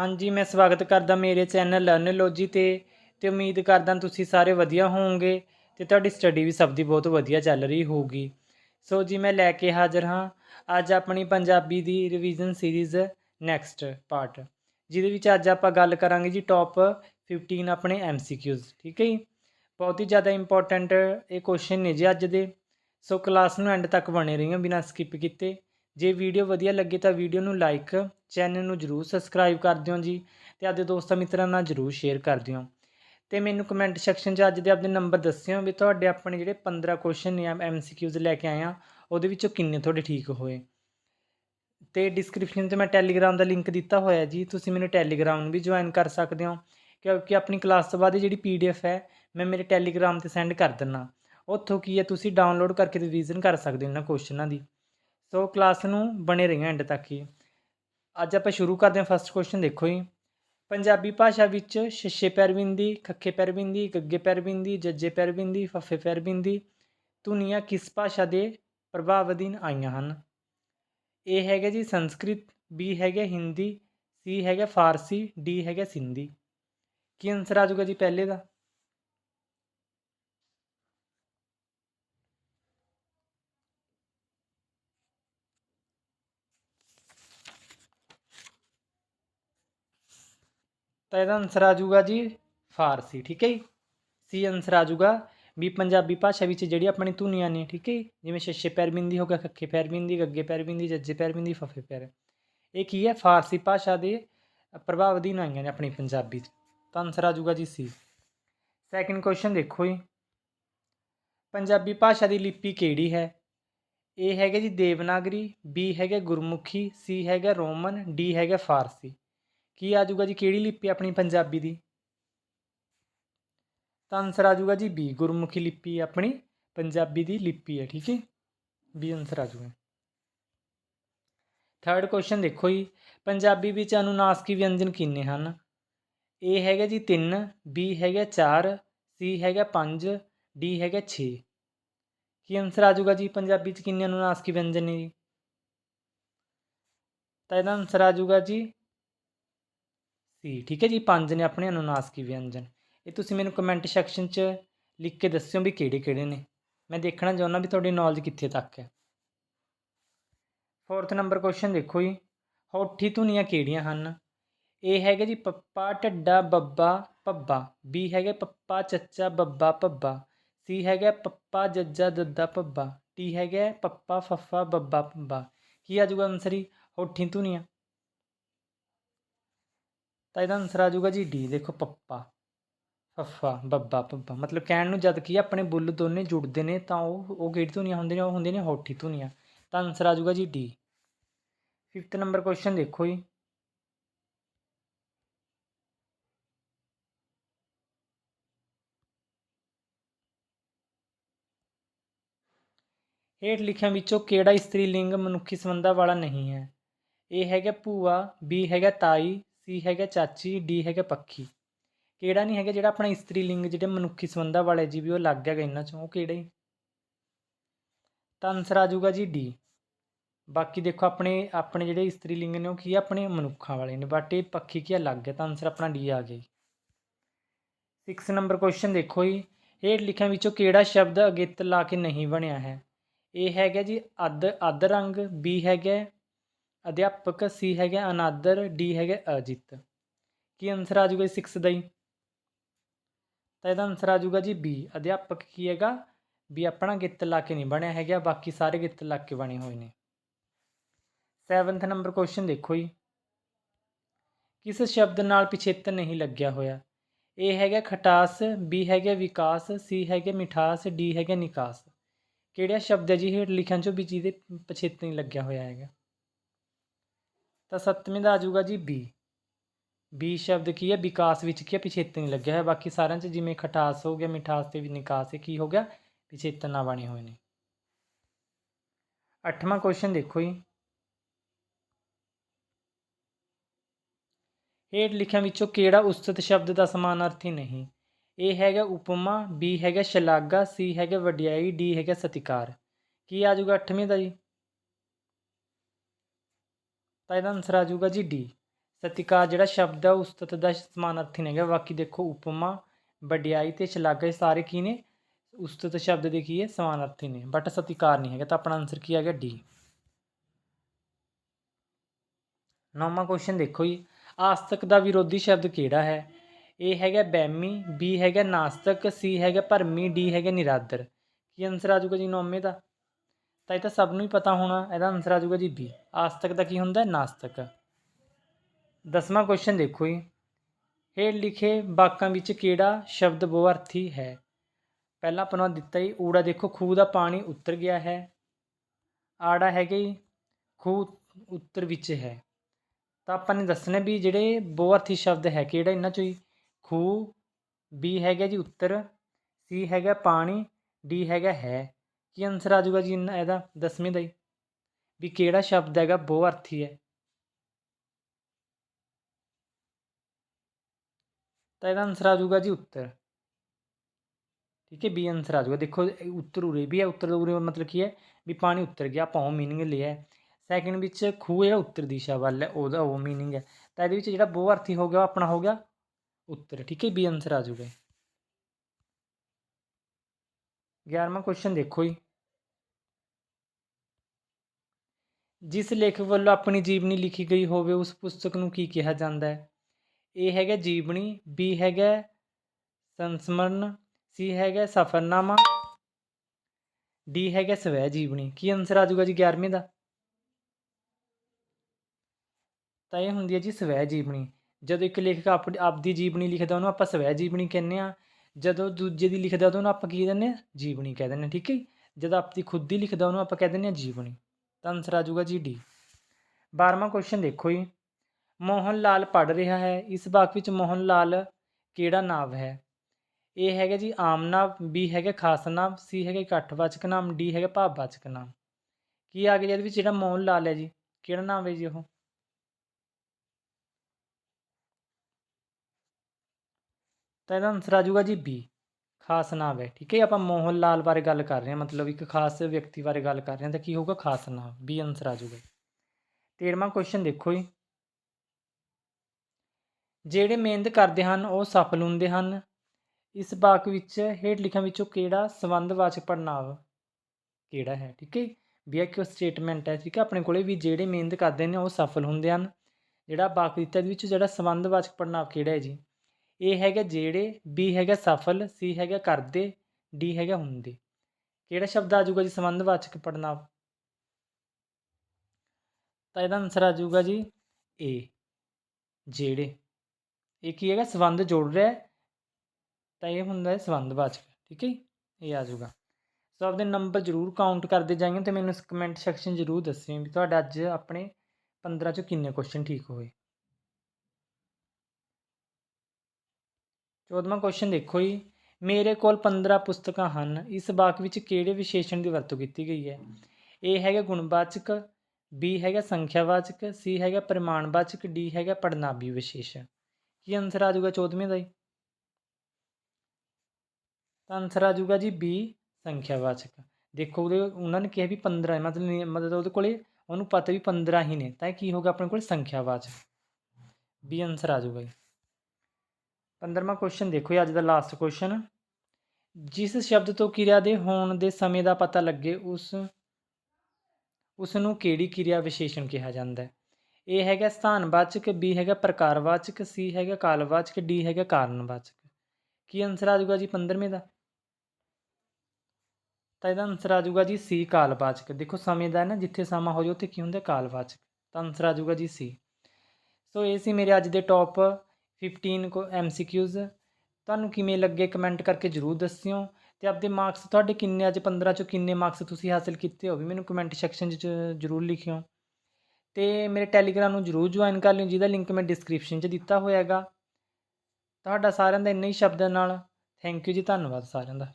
ਹਾਂਜੀ, ਮੈਂ ਸਵਾਗਤ ਕਰਦਾ ਮੇਰੇ ਚੈਨਲ ਲਰਨਲੋਜੀ ਤੇ ਤੇ ਉਮੀਦ ਕਰਦਾ ਤੁਸੀਂ ਸਾਰੇ ਵਧੀਆ ਹੋਵੋਗੇ ਤੇ ਤੁਹਾਡੀ ਸਟੱਡੀ ਵੀ ਸਭ ਦੀ ਬਹੁਤ ਵਧੀਆ ਚੱਲ ਰਹੀ ਹੋਊਗੀ। ਸੋ ਜੀ, ਮੈਂ ਲੈ ਕੇ ਹਾਜ਼ਰ ਹਾਂ ਅੱਜ ਆਪਣੀ ਪੰਜਾਬੀ ਦੀ ਰਿਵੀਜ਼ਨ ਸੀਰੀਜ਼ ਨੈਕਸਟ ਪਾਰਟ ਜਿਹਦੇ ਵਿੱਚ ਅੱਜ ਆਪਾਂ ਗੱਲ ਕਰਾਂਗੇ ਜੀ ਟੌਪ 15 ਆਪਣੇ ਐਮਸੀਕਿਊਜ਼ ਠੀਕ ਹੈ ਜੀ? ਬਹੁਤ ਹੀ ਜ਼ਿਆਦਾ ਇੰਪੋਰਟੈਂਟ ਇਹ ਕੁਐਸਚਨ ਨੇ ਜੀ ਅੱਜ ਦੇ। ਸੋ ਕਲਾਸ ਨੂੰ ਐਂਡ ਤੱਕ ਬਣੇ ਰਹੀਓ ਬਿਨਾਂ ਸਕਿਪ ਕੀਤੇ। ਜੇ ਵੀਡੀਓ ਵਧੀਆ ਲੱਗੇ ਤਾਂ ਵੀਡੀਓ ਨੂੰ ਲਾਈਕ, ਚੈਨਲ ਨੂੰ ਜਰੂਰ ਸਬਸਕ੍ਰਾਈਬ ਕਰ ਦਿਓ ਜੀ ਤੇ ਆਪਦੇ ਦੋਸਤਾਂ ਮਿੱਤਰਾਂ ਨਾਲ ਜਰੂਰ ਸ਼ੇਅਰ ਕਰ ਦਿਓ। ਤੇ ਮੈਨੂੰ ਕਮੈਂਟ ਸੈਕਸ਼ਨ 'ਚ ਅੱਜ ਦੇ ਆਪਦੇ ਨੰਬਰ ਦੱਸਿਓ ਵੀ ਤੁਹਾਡੇ ਆਪਣੇ ਜਿਹੜੇ 15 ਕੁਐਸਚਨ ਨੇ ਐਮਸੀਕਿਊਜ਼ ਲੈ ਕੇ ਆਇਆ ਉਹਦੇ ਵਿੱਚੋਂ ਕਿੰਨੇ ਤੁਹਾਡੇ ਠੀਕ ਹੋਏ? ਤੇ ਡਿਸਕ੍ਰਿਪਸ਼ਨ 'ਚ ਮੈਂ ਟੈਲੀਗ੍ਰਾਮ ਦਾ ਲਿੰਕ ਦਿੱਤਾ ਹੋਇਆ ਜੀ, ਤੁਸੀਂ ਮੈਨੂੰ ਟੈਲੀਗ੍ਰਾਮ ਨੂੰ ਵੀ ਜੁਆਇਨ ਕਰ ਸਕਦੇ ਹੋ, ਕਿਉਂਕਿ ਆਪਣੀ ਕਲਾਸ ਤੋਂ ਬਾਅਦ ਇਹ ਜਿਹੜੀ ਪੀਡੀਐਫ ਹੈ, ਮੈਂ ਮੇਰੇ ਟੈਲੀਗ੍ਰਾਮ ਤੇ ਸੈਂਡ ਕਰ ਦਿੰਨਾ। ਉੱਥੋਂ ਕੀ ਹੈ, ਤੁਸੀਂ ਡਾਊਨਲੋਡ ਕਰਕੇ ਰਿਵੀਜ਼ਨ ਕਰ ਸਕਦੇ ਹੋ ਇਹਨਾਂ ਕੁਐਸਚਨਾਂ ਦੀ। ਸੋ ਕਲਾਸ ਨੂੰ ਬਣੇ ਰਹੀਆਂ ਐਂਡ ਤੱਕ ਹੀ। ਅੱਜ ਆਪਾਂ ਸ਼ੁਰੂ ਕਰਦੇ ਹਾਂ ਫਸਟ ਕੁਐਸਚਨ ਦੇਖੋ ਜੀ। ਪੰਜਾਬੀ ਭਾਸ਼ਾ ਵਿੱਚ ਛੱਛੇ ਪੈਰ ਬਿੰਦੀ ਖੱਖੇ ਪੈਰ ਬਿੰਦੀ ਗੱਗੇ ਪੈਰ ਬਿੰਦੀ ਜੱਜੇ ਪੈਰ ਬਿੰਦੀ ਫੱਫੇ ਪੈਰ ਬਿੰਦੀ ਧੁਨੀਆਂ ਕਿਸ ਭਾਸ਼ਾ ਦੇ ਪ੍ਰਭਾਵ ਅਧੀਨ ਆਈਆਂ ਹਨ? ਇਹ ਹੈਗਾ ਜੀ ਸੰਸਕ੍ਰਿਤ ਬੀ ਹੈਗਾ ਹਿੰਦੀ ਸੀ ਹੈਗਾ ਫਾਰਸੀ ਡੀ ਹੈਗਾ ਸਿੰਧੀ। ਕੀ ਆਨਸਰ ਆ ਜਾਊਗਾ ਜੀ ਪਹਿਲੇ ਦਾ? ਤਾਂ ਇਹਦਾ ਆਨਸਰ ਆ ਜਾਊਗਾ ਜੀ ਫਾਰਸੀ, ਠੀਕ ਹੈ ਜੀ? ਸੀ ਆਨਸਰ ਆ ਜਾਊਗਾ ਵੀ ਪੰਜਾਬੀ ਭਾਸ਼ਾ ਵਿੱਚ ਜਿਹੜੀ ਆਪਣੀ ਧੁਨੀਆਂ ਨੇ, ਠੀਕ ਹੈ ਜੀ? ਜਿਵੇਂ ਛੱਛੇ ਪੈਰ ਬਿੰਦੀ ਹੋ ਗਿਆ, ਖੱਖੇ ਪੈਰ ਬਿੰਦੀ ਗੱਗੇ ਪੈਰ ਬਿੰਦੀ ਜੱਜੇ ਪੈਰ ਬਿੰਦੀ ਫੱਫੇ ਪੈਰ। ਇਹ ਕੀ ਹੈ? ਫਾਰਸੀ ਭਾਸ਼ਾ ਦੇ ਪ੍ਰਭਾਵ ਅਧੀਨ ਆਈਆਂ ਨੇ ਆਪਣੀ ਪੰਜਾਬੀ 'ਚ। ਤਾਂ ਆਨਸਰ ਆ ਜਾਊਗਾ ਜੀ ਸੀ ਸੈਕਿੰਡ ਕੁਐਸਚਨ ਦੇਖੋ ਜੀ। ਪੰਜਾਬੀ ਭਾਸ਼ਾ ਦੀ ਲਿਪੀ ਕਿਹੜੀ ਹੈ? ਏ ਹੈਗਾ ਜੀ ਦੇਵਨਾਗਰੀ ਬੀ ਹੈਗਾ ਗੁਰਮੁਖੀ ਸੀ ਹੈਗਾ ਰੋਮਨ ਡੀ ਹੈਗਾ ਫਾਰਸੀ। ਕੀ ਆ ਜਾਊਗਾ ਜੀ? ਕਿਹੜੀ ਲਿਪੀ ਆਪਣੀ ਪੰਜਾਬੀ ਦੀ? ਤਾਂ ਆਨਸਰ ਆ ਜਾਊਗਾ ਜੀ ਬੀ, ਗੁਰਮੁਖੀ ਲਿਪੀ ਆਪਣੀ ਪੰਜਾਬੀ ਦੀ ਲਿਪੀ ਹੈ ਠੀਕ ਹੈ ਬੀ ਆਨਸਰ ਆ ਜਾਊਗਾ। ਥਰਡ ਕੁਐਸਚਨ ਦੇਖੋ ਜੀ, ਪੰਜਾਬੀ ਵਿੱਚ ਅਨੁਨਾਸਕੀ ਵਿਅੰਜਨ ਕਿੰਨੇ ਹਨ? ਏ ਹੈਗਾ ਜੀ 3 ਬੀ ਹੈਗਾ 4 ਸੀ ਹੈਗਾ 5 ਡੀ ਹੈਗਾ 6 ਕੀ ਆਨਸਰ ਆ ਜਾਊਗਾ ਜੀ? ਪੰਜਾਬੀ 'ਚ ਕਿੰਨੇ ਅਨੁਨਾਸਿਕੀ ਵਿਅੰਜਨ ਨੇ ਜੀ? ਤਾਂ ਇਹਦਾ ਆਨਸਰ ਆ ਜਾਊਗਾ ਜੀ ਸੀ। ਠੀਕ ਹੈ ਜੀ, ਪੰਜ ਨੇ ਆਪਣੇ ਅਨੁਨਾਸਿਕੀ ਵਿਅੰਜਨ? ਇਹ ਤੁਸੀਂ ਮੈਨੂੰ ਕਮੈਂਟ ਸੈਕਸ਼ਨ 'ਚ ਲਿਖ ਕੇ ਦੱਸਿਓ ਵੀ ਕਿਹੜੇ ਕਿਹੜੇ ਨੇ। ਮੈਂ ਦੇਖਣਾ ਚਾਹੁੰਦਾ ਵੀ ਤੁਹਾਡੀ ਨੌਲੇਜ ਕਿੱਥੇ ਤੱਕ ਹੈ। ਫੋਰਥ ਨੰਬਰ ਕੁਐਸਚਨ ਦੇਖੋ ਜੀ। ਹੋਠੀ ਧੁਨੀਆਂ ਕਿਹੜੀਆਂ ਹਨ? ਇਹ ਹੈਗਾ ਜੀ ਪੱਪਾ, ਢੱਡਾ, ਬੱਬਾ ਪੱਬਾ ਬੀ ਹੈਗਾ ਪੱਪਾ, ਚੱਚਾ, ਬੱਬਾ ਪੱਬਾ ਸੀ ਹੈਗਾ ਪੱਪਾ, ਜੱਜਾ, ਦੱਦਾ ਪੱਬਾ ਟੀ ਹੈਗਾ ਪੱਪਾ, ਫੱਫਾ, ਬੱਬਾ ਪੱਬਾ ਕੀ ਆ ਜਾਊਗਾ ਆਨਸਰ ਹੀ ਹੋਠੀ ਧੁਨੀਆਂ। ਤਾਂ ਇਹਦਾ ਆਨਸਰ ਆ ਜਾਊਗਾ ਜੀ ਡੀ ਦੇਖੋ ਪੱਪਾ। ਫੱਫਾ, ਬੱਬਾ ਪੱਬਾ ਮਤਲਬ ਕਹਿਣ ਨੂੰ ਜਦ ਕੀ ਆਪਣੇ ਬੁੱਲ ਦੋਨੇ ਜੁੜਦੇ ਨੇ, ਤਾਂ ਉਹ ਉਹ ਕਿਹੜੀ ਧੁਨੀਆਂ ਹੁੰਦੀਆਂ ਨੇ ਉਹ ਹੁੰਦੀਆਂ ਨੇ ਹੋਠੀ ਧੁਨੀਆਂ। ਤਾਂ ਆਨਸਰ ਆ ਜਾਊਗਾ ਜੀ ਡੀ ਫਿਫਥ ਨੰਬਰ ਕੁਐਸਚਨ ਦੇਖੋ ਜੀ। ਹੇਠ ਲਿਖਿਆਂ ਵਿੱਚੋਂ ਕਿਹੜਾ ਇਸਤਰੀ ਲਿੰਗ ਮਨੁੱਖੀ ਸੰਬੰਧਾਂ ਵਾਲਾ ਨਹੀਂ ਹੈ? ਇਹ ਹੈਗਾ ਭੂਆ ਬੀ ਹੈਗਾ ਤਾਈ ਸੀ ਹੈਗਾ ਚਾਚੀ ਡੀ ਹੈਗਾ ਪੱਖੀ। ਕਿਹੜਾ ਨਹੀਂ ਹੈਗਾ ਜਿਹੜਾ ਆਪਣਾ ਇਸਤਰੀ ਲਿੰਗ, ਜਿਹੜੇ ਮਨੁੱਖੀ ਸੰਬੰਧਾਂ ਵਾਲੇ ਜੀ ਵੀ ਉਹ ਲੱਗ ਹੈਗਾ ਇਹਨਾਂ ਚੋਂ, ਉਹ ਕਿਹੜਾ? ਹੀ ਤਾਂ ਆਨਸਰ ਆ ਜਾਊਗਾ ਜੀ ਡੀ ਬਾਕੀ ਦੇਖੋ ਆਪਣੇ ਆਪਣੇ ਜਿਹੜੇ ਇਸਤਰੀ ਲਿੰਗ ਨੇ ਉਹ ਕੀ ਆ? ਆਪਣੇ ਮਨੁੱਖਾਂ ਵਾਲੇ ਨੇ ਬਟ ਇਹ ਪੱਖੀ ਕੀ ਅਲੱਗ ਹੈ ਤਾਂ ਆਨਸਰ ਆਪਣਾ ਡੀ ਆ ਗਿਆ 6 ਨੰਬਰ ਕੁਐਸਚਨ ਦੇਖੋ ਜੀ। ਹੇਠ ਲਿਖਿਆਂ ਵਿੱਚੋਂ ਕਿਹੜਾ ਸ਼ਬਦ ਅਗਿੱਤ ਲਾ ਕੇ ਨਹੀਂ ਬਣਿਆ ਹੈ? ਇਹ ਹੈਗਾ ਜੀ ਅੱਧ ਅੱਧ ਰੰਗ ਬੀ ਹੈਗਾ ਅਧਿਆਪਕ ਸੀ ਹੈਗਾ ਅਨਾਦਰ, ਡੀ ਹੈਗਾ ਅਜਿਤ। ਕੀ ਆਨਸਰ ਆ ਜਾਊਗਾ 6 ਦਾ ਹੀ ਤਾਂ ਇਹਦਾ ਆਨਸਰ ਆ ਜਾਊਗਾ ਜੀ ਬੀ ਅਧਿਆਪਕ ਕੀ ਹੈਗਾ? ਵੀ ਆਪਣਾ ਗਿੱਤ ਲਾ ਕੇ ਨਹੀਂ ਬਣਿਆ ਹੈਗਾ, ਬਾਕੀ ਸਾਰੇ ਗਿੱਤ ਲਾ ਕੇ ਬਣੇ ਹੋਏ ਨੇ। 7th ਨੰਬਰ ਕੁਐਸਚਨ ਦੇਖੋ ਜੀ। ਕਿਸ ਸ਼ਬਦ ਨਾਲ ਪਿਛੇਤਰ ਨਹੀਂ ਲੱਗਿਆ ਹੋਇਆ? ਇਹ ਹੈਗਾ ਖਟਾਸ ਬੀ ਹੈਗਾ ਵਿਕਾਸ ਸੀ ਹੈਗਾ ਮਿਠਾਸ ਡੀ ਹੈਗਾ ਨਿਕਾਸ। ਕਿਹੜਾ ਸ਼ਬਦ ਹੈ ਜੀ? ਹੇਠ ਲਿਖਿਆਂ ਚੋਂ ਵੀ ਜਿਹਦੇ ਪਿਛੇਤਰ ਨਹੀਂ ਲੱਗਿਆ ਹੋਇਆ ਹੈਗਾ। ਤਾਂ ਸੱਤਵੇਂ ਦਾ ਆ ਜਾਊਗਾ ਜੀ ਬੀ। ਬੀ ਸ਼ਬਦ ਕੀ ਹੈ? ਵਿਕਾਸ ਵਿੱਚ ਕੀ ਹੈ? ਪਿਛੇਤਨ ਲੱਗਿਆ ਹੋਇਆ। ਬਾਕੀ ਸਾਰਿਆਂ 'ਚ ਜਿਵੇਂ ਖਟਾਸ ਹੋ ਗਿਆ, ਮਿਠਾਸ ਤੇ ਵੀ ਨਿਕਾਸ ਹੈ ਕੀ ਹੋ ਗਿਆ? ਪਿਛੇਤਨ ਨਾ ਬਣੇ ਹੋਏ ਨੇ। ਅੱਠਵਾਂ ਕੁਐਸਚਨ ਦੇਖੋ ਜੀ। ਹੇਠ ਲਿਖਿਆਂ ਵਿੱਚੋਂ ਕਿਹੜਾ ਉਸਤਤ ਸ਼ਬਦ ਦਾ ਸਮਾਨਾਰਥੀ ਨਹੀਂ? ਇਹ ਹੈਗਾ ਉਪਮਾ ਬੀ ਹੈਗਾ ਸ਼ਲਾਘਾ ਸੀ ਹੈਗਾ ਵਡਿਆਈ ਡੀ ਹੈਗਾ ਸਤਿਕਾਰ। ਕੀ ਆ ਜਾਊਗਾ 8ਵੇਂ ਦਾ ਜੀ? ਤਾਂ ਇਹਦਾ ਆਨਸਰ ਆ ਜਾਊਗਾ ਜੀ ਡੀ ਸਤਿਕਾਰ ਜਿਹੜਾ ਸ਼ਬਦ ਹੈ ਉਸਤਤ ਦਾ ਸਮਾਨਾਰਥੀ ਨਹੀਂ ਹੈਗਾ। ਬਾਕੀ ਦੇਖੋ, ਉਪਮਾ, ਵਡਿਆਈ ਤੇ ਸ਼ਲਾਘਾ ਸਾਰੇ ਕੀ ਨੇ? ਉਸਤਤ ਸ਼ਬਦ ਦੇ ਕੀ ਹੈ? ਸਮਾਨਾਰਥੀ ਨੇ। ਬਟ ਸਤਿਕਾਰ ਨਹੀਂ ਹੈਗਾ। ਤਾਂ ਆਪਣਾ ਆਨਸਰ ਕੀ ਆ ਗਿਆ? ਡੀ ਨੌਵਾਂ ਕੁਐਸਚਨ ਦੇਖੋ ਜੀ। ਆਸਤਕ ਦਾ ਵਿਰੋਧੀ ਸ਼ਬਦ ਕਿਹੜਾ ਹੈ? ਏ ਹੈਗਾ ਬੈਮੀ ਬੀ ਹੈਗਾ ਨਾਸਤਕ ਸੀ ਹੈਗਾ ਭਰਮੀ ਡੀ ਹੈਗਾ ਨਿਰਾਦਰ। ਕੀ ਆਨਸਰ ਆ ਜਾਊਗਾ ਜੀ ਨੌਵੇਂ ਦਾ? ਤਾਂ ਇਹ ਤਾਂ ਸਭ ਨੂੰ ਹੀ ਪਤਾ ਹੋਣਾ, ਇਹਦਾ ਆਨਸਰ ਆ ਜਾਊਗਾ ਜੀ ਬੀ ਆਸਤਕ ਦਾ ਕੀ ਹੁੰਦਾ? ਨਾਸਤਕ। ਦਸਵਾਂ ਕੁਐਸਚਨ ਦੇਖੋ ਜੀ। ਹੇਠ ਲਿਖੇ ਵਾਕਾਂ ਵਿੱਚ ਕਿਹੜਾ ਸ਼ਬਦ ਬਹੁਅਰਥੀ ਹੈ? ਪਹਿਲਾਂ ਆਪਾਂ ਨੂੰ ਦਿੱਤਾ ਹੀ ਊੜਾ ਦੇਖੋ, ਖੂਹ ਦਾ ਪਾਣੀ ਉੱਤਰ ਗਿਆ ਹੈ। ਆੜਾ ਹੈਗਾ ਜੀ, ਖੂਹ ਉੱਤਰ ਵਿੱਚ ਹੈ। ਤਾਂ ਆਪਾਂ ਨੇ ਦੱਸਣਾ ਵੀ ਜਿਹੜੇ ਬਹੁਅਰਥੀ ਸ਼ਬਦ ਹੈ, ਕਿਹੜਾ ਇਹਨਾਂ ਚੋਂ ਹੀ ਖੂਹ ਬੀ ਹੈਗਾ ਜੀ ਉੱਤਰ ਸੀ ਹੈਗਾ ਪਾਣੀ ਡੀ ਹੈਗਾ ਹੈ। ਕੀ ਆਨਸਰ ਆ ਜਾਊਗਾ ਜੀ ਇਹਨਾਂ- ਇਹਦਾ ਦਸਵੇਂ ਦਾ ਹੀ, ਵੀ ਕਿਹੜਾ ਸ਼ਬਦ ਹੈਗਾ ਬਹੁਅਰਥੀ ਹੈ। ਤਾਂ ਇਹਦਾ ਆਨਸਰ ਆ ਜਾਊਗਾ ਜੀ ਉੱਤਰ। ਠੀਕ ਹੈ, ਬੀ ਆਨਸਰ ਆ ਜਾਊਗਾ। ਦੇਖੋ ਉੱਤਰ ਉਰੇ ਵੀ ਹੈ, ਉੱਤਰ ਉਰੇ ਮਤਲਬ ਕੀ ਹੈ, ਵੀ ਪਾਣੀ ਉੱਤਰ ਗਿਆ, ਆਪਾਂ ਉਹ ਮੀਨਿੰਗ ਲਿਆ ਸੈਕਿੰਡ ਵਿੱਚ ਖੂਹ ਜਿਹੜਾ ਉੱਤਰ ਦਿਸ਼ਾ ਵੱਲ ਹੈ, ਉਹਦਾ ਉਹ ਮੀਨਿੰਗ ਹੈ। ਤਾਂ ਇਹਦੇ ਵਿੱਚ ਜਿਹੜਾ ਬਹੁਅਰਥੀ ਹੋ ਗਿਆ, ਉਹ ਆਪਣਾ ਹੋ ਗਿਆ ਉੱਤਰ। ਠੀਕ ਹੈ, ਬੀ ਆਨਸਰ ਆ ਜਾਊਗਾ 11ਵਾਂ ਕੁਐਸਚਨ ਦੇਖੋ ਜੀ। ਜਿਸ ਲੇਖਕ ਵੱਲੋਂ ਆਪਣੀ ਜੀਵਨੀ ਲਿਖੀ ਗਈ ਹੋਵੇ, ਉਸ ਪੁਸਤਕ ਨੂੰ ਕੀ ਕਿਹਾ ਜਾਂਦਾ ਹੈ? ਇਹ ਹੈਗਾ ਜੀਵਨੀ ਬੀ ਹੈਗਾ ਸੰਸਮਰਨ ਸੀ ਹੈਗਾ ਸਫਰਨਾਮਾ ਡੀ ਹੈਗਾ ਸਵੈ ਜੀਵਨੀ। ਕੀ ਆਨਸਰ ਆ ਜਾਊਗਾ ਜੀ 11ਵੇਂ ਦਾ? ਤਾਂ ਇਹ ਹੁੰਦੀ ਹੈ ਜੀ ਸਵੈ ਜੀਵਨੀ। ਜਦੋਂ ਇੱਕ ਲੇਖਕ ਆਪਣੀ ਆਪਦੀ ਜੀਵਨੀ ਲਿਖਦਾ, ਉਹਨੂੰ ਆਪਾਂ ਸਵੈ ਜੀਵਨੀ ਕਹਿੰਦੇ ਆ ਜਦੋਂ ਦੂਜੇ ਦੀ ਲਿਖਦਾ ਤਾਂ ਉਹਨੂੰ ਆਪਾਂ ਕੀ ਕਹਿੰਦੇ ਹਾਂ? ਜੀਵਨੀ ਕਹਿ ਦਿੰਦੇ ਹਾਂ, ਠੀਕ ਹੈ ਜੀ? ਜਦੋਂ ਆਪਦੀ ਖੁਦ ਦੀ ਲਿਖਦਾ ਉਹਨੂੰ ਆਪਾਂ ਕਹਿ ਦਿੰਦੇ ਹਾਂ ਜੀਵਨੀ। ਤਾਂ ਆਨਸਰ ਆ ਜਾਊਗਾ ਜੀ ਡੀ 12ਵਾਂ ਕੁਐਸਚਨ ਦੇਖੋ ਜੀ। ਮੋਹਨ ਲਾਲ ਪੜ੍ਹ ਰਿਹਾ ਹੈ। ਇਸ ਵਾਕ ਵਿੱਚ ਮੋਹਨ ਲਾਲ ਕਿਹੜਾ ਨਾਮ ਹੈ? ਇਹ ਹੈਗਾ ਜੀ ਆਮ ਨਾਮ ਬੀ ਹੈਗਾ ਖਾਸ ਨਾਮ ਸੀ ਹੈਗਾ ਇਕੱਠਵਾਚਕ ਨਾਮ ਡੀ ਹੈਗਾ ਭਾਵਵਾਚਕ ਨਾਮ। ਕੀ ਆ ਗਿਆ ਇਹਦੇ ਵਿੱਚ ਜਿਹੜਾ ਮੋਹਨ ਲਾਲ ਹੈ ਜੀ? ਕਿਹੜਾ ਨਾਮ ਹੈ ਜੀ ਉਹ? ਤਾਂ ਇਹਦਾ ਆਨਸਰ ਆ ਜਾਊਗਾ ਜੀ ਬੀ ਖਾਸ ਨਾਮ ਹੈ, ਠੀਕ ਹੈ ਆਪਾਂ ਮੋਹਨ ਲਾਲ ਬਾਰੇ ਗੱਲ ਕਰ ਰਹੇ ਹਾਂ, ਮਤਲਬ ਇੱਕ ਖਾਸ ਵਿਅਕਤੀ ਬਾਰੇ ਗੱਲ ਕਰ ਰਹੇ ਹਾਂ, ਤਾਂ ਕੀ ਹੋਊਗਾ? ਖਾਸ ਨਾਮ ਬੀ ਆਨਸਰ ਆ ਜਾਊਗਾ। 13ਵਾਂ ਕੁਐਸਚਨ ਦੇਖੋ ਜੀ। ਜਿਹੜੇ ਮਿਹਨਤ ਕਰਦੇ ਹਨ, ਉਹ ਸਫਲ ਹੁੰਦੇ ਹਨ। ਇਸ ਵਾਕ ਵਿੱਚ, ਹੇਠ ਲਿਖਾਂ ਵਿੱਚੋਂ ਕਿਹੜਾ ਸੰਬੰਧਵਾਚਕ ਪੜਨਾਂਵ ਕਿਹੜਾ ਹੈ, ਠੀਕ ਹੈ ਵੀ ਇਹ ਕਿਉਂ ਸਟੇਟਮੈਂਟ ਹੈ, ਠੀਕ ਹੈ? ਆਪਣੇ ਕੋਲੇ ਵੀ ਜਿਹੜੇ ਮਿਹਨਤ ਕਰਦੇ ਨੇ, ਉਹ ਸਫਲ ਹੁੰਦੇ ਹਨ। ਜਿਹੜਾ ਵਾਕ ਦਿੱਤਾ ਦੇ ਵਿੱਚ ਜਿਹੜਾ ਸੰਬੰਧਵਾਚਕ ਪੜਨਾਂਵ ਕਿਹੜਾ ਹੈ ਜੀ? ਇਹ ਹੈਗਾ ਜਿਹੜੇ ਬੀ ਹੈਗਾ ਸਫਲ ਸੀ ਹੈਗਾ ਕਰਦੇ ਡੀ ਹੈਗਾ ਹੁੰਦੇ। ਕਿਹੜਾ ਸ਼ਬਦ ਆ ਜਾਊਗਾ ਜੀ ਸੰਬੰਧਵਾਚਕ ਪੜਨਾਂਵ ਤਾਂ ਇਹਦਾ ਆਨਸਰ ਆ ਜਾਊਗਾ ਜੀ ਏ ਜਿਹੜੇ। ਇਹ ਕੀ ਹੈਗਾ? ਸੰਬੰਧ ਜੋੜ ਰਿਹਾ ਤਾਂ ਇਹ ਹੁੰਦਾ ਹੈ ਸੰਬੰਧਵਾਚਕ, ਠੀਕ ਹੈ ਜੀ? ਇਹ ਆ ਜਾਊਗਾ। ਸੋ ਆਪਦੇ ਨੰਬਰ ਜ਼ਰੂਰ ਕਾਊਂਟ ਕਰਦੇ ਜਾਈਓ ਤੇ ਮੈਨੂੰ ਇਸ ਕਮੈਂਟ ਸੈਕਸ਼ਨ ਜ਼ਰੂਰ ਦੱਸਿਓ ਵੀ ਤੁਹਾਡਾ ਅੱਜ ਆਪਣੇ 15 ਚੋਂ ਕਿੰਨੇ ਕੁਐਸਚਨ ਠੀਕ ਹੋਏ। 14ਵਾਂ ਕੁਐਸਚਨ ਦੇਖੋ ਜੀ। ਮੇਰੇ ਕੋਲ 15 ਪੁਸਤਕਾਂ ਹਨ। ਇਸ ਵਾਕ ਵਿੱਚ ਕਿਹੜੇ ਵਿਸ਼ੇਸ਼ਣ ਦੀ ਵਰਤੋਂ ਕੀਤੀ ਗਈ ਹੈ? ਏ ਹੈਗਾ ਗੁਣਵਾਚਕ ਬੀ ਹੈਗਾ ਸੰਖਿਆਵਾਚਕ ਸੀ ਹੈਗਾ ਪਰਿਮਾਣਵਾਚਕ ਡੀ ਹੈਗਾ ਪੜਨਾਬੀ ਵਿਸ਼ੇਸ਼ਣ। ਕੀ ਆਨਸਰ ਆ ਜਾਊਗਾ 14ਵੇਂ ਦਾ ਜੀ? ਤਾਂ ਆਨਸਰ ਆ ਜਾਊਗਾ ਜੀ ਬੀ ਸੰਖਿਆਵਾਚਕ। ਦੇਖੋ ਉਹਦੇ, ਉਹਨਾਂ ਨੇ ਕਿਹਾ ਵੀ 15 ਮਤਲਬ ਮਤਲਬ ਉਹਦੇ ਕੋਲੇ ਉਹਨੂੰ ਪਤਾ ਵੀ 15 ਹੀ ਨੇ। ਤਾਂ ਇਹ ਕੀ ਹੋਗਾ ਆਪਣੇ ਕੋਲ? ਸੰਖਿਆਵਾਚਕ। ਬੀ ਆਨਸਰ ਆ ਜਾਊਗਾ ਜੀ। 15ਵਾਂ ਕੁਐਸਚਨ ਦੇਖੋ ਜੀ ਅੱਜ ਦਾ ਲਾਸਟ ਕੁਐਸਚਨ ਜਿਸ ਸ਼ਬਦ ਤੋਂ ਕਿਰਿਆ ਦੇ ਹੋਣ ਦੇ ਸਮੇਂ ਦਾ ਪਤਾ ਲੱਗੇ, ਉਸ ਉਸ ਨੂੰ ਕਿਹੜੀ ਕਿਰਿਆ ਵਿਸ਼ੇਸ਼ਣ ਕਿਹਾ ਜਾਂਦਾ ਹੈ? ਇਹ ਹੈਗਾ ਸਥਾਨਵਾਚਕ ਬੀ ਹੈਗਾ ਪ੍ਰਕਾਰਵਾਚਕ ਸੀ ਹੈਗਾ ਕਾਲਵਾਚਕ ਡੀ ਹੈਗਾ ਕਾਰਨਵਾਚਕ। ਕੀ ਆਨਸਰ ਆ ਜਾਊਗਾ ਜੀ 15ਵੇਂ ਦਾ? ਤਾਂ ਇਹਦਾ ਆਨਸਰ ਆ ਜਾਊਗਾ ਜੀ ਸੀ ਕਾਲਵਾਚਕ। ਦੇਖੋ ਸਮੇਂ ਦਾ ਨਾ, ਜਿੱਥੇ ਸਮਾਂ ਹੋ ਜਾਵੇ ਉੱਥੇ ਕੀ ਹੁੰਦਾ ਕਾਲਵਾਚਕ। ਤਾਂ ਆਨਸਰ ਆ ਜਾਊਗਾ ਜੀ ਸੀ ਸੋ ਇਹ ਸੀ ਮੇਰੇ ਅੱਜ ਦੇ ਟੌਪ 15 ਕੋ ਐਮ ਸੀ ਕਿਊਜ਼ ਤੁਹਾਨੂੰ ਕਿਵੇਂ ਲੱਗੇ ਕਮੈਂਟ ਕਰਕੇ ਜਰੂਰ ਦੱਸਿਓ। ਤੇ ਆਪਦੇ ਮਾਰਕਸ ਤੁਹਾਡੇ ਕਿੰਨੇ, ਅੱਜ 15 ਚੋਂ ਕਿੰਨੇ ਮਾਰਕਸ ਤੁਸੀਂ ਹਾਸਲ ਕੀਤੇ ਹੋ ਵੀ ਮੈਨੂੰ ਕਮੈਂਟ ਸੈਕਸ਼ਨ 'ਚ ਜਰੂਰ ਲਿਖਿਓ। ਤੇ ਮੇਰੇ ਟੈਲੀਗ੍ਰਾਮ ਨੂੰ ਜਰੂਰ ਜੁਆਇਨ ਕਰ ਲਿਓ, ਜਿਹਦਾ ਲਿੰਕ ਮੈਂ ਡਿਸਕ੍ਰਿਪਸ਼ਨ 'ਚ ਦਿੱਤਾ ਹੋਇਆ ਹੈਗਾ। ਤੁਹਾਡਾ ਸਾਰਿਆਂ ਦਾ ਇੰਨੇ ਹੀ ਸ਼ਬਦਾਂ ਨਾਲ। ਥੈਂਕ ਯੂ ਜੀ, ਧੰਨਵਾਦ ਸਾਰਿਆਂ ਦਾ।